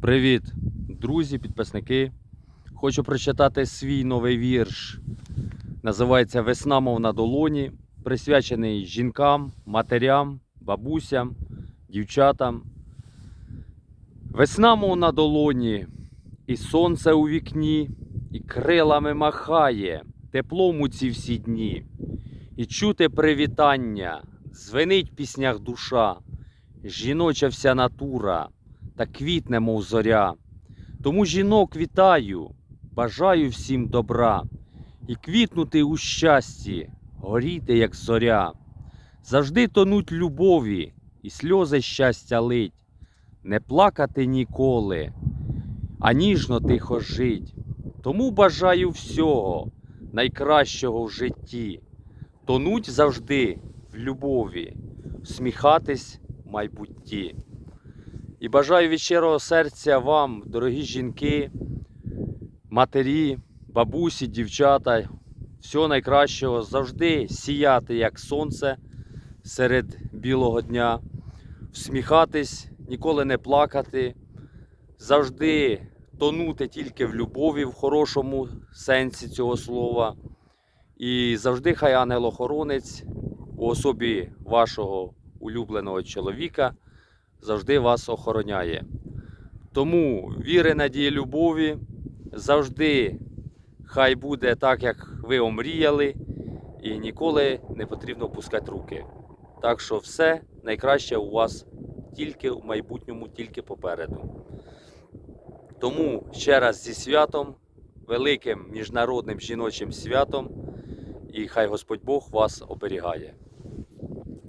Привіт, друзі, підписники. Хочу прочитати свій новий вірш. Називається Весна, мов на долоні, присвячений жінкам, матерям, бабусям, дівчатам. Весна, мов на долоні, і сонце у вікні, і крилами махає, теплом у ці всі дні. І чути привітання, дзвенить в піснях душа, жіноча вся натура та квітне, мов зоря. Тому жінок вітаю, бажаю всім добра і квітнути у щасті, горіти, як зоря. Завжди тонуть любові і сльози щастя лить, не плакати ніколи, а ніжно тихо жить. Тому бажаю всього найкращого в житті, тонуть завжди в любові, сміхатись в майбутті. І бажаю від щирого серця вам, дорогі жінки, матері, бабусі, дівчата, всього найкращого, завжди сіяти, як сонце серед білого дня, всміхатись, ніколи не плакати, завжди тонути тільки в любові, в хорошому сенсі цього слова. І завжди хай ангел-охоронець у особі вашого улюбленого чоловіка завжди вас охороняє. Тому віри, надії, любові завжди хай буде так, як ви омріяли, і ніколи не потрібно опускати руки. Так що все найкраще у вас тільки в майбутньому, тільки попереду. Тому ще раз зі святом, великим міжнародним жіночим святом, і хай Господь Бог вас оберігає.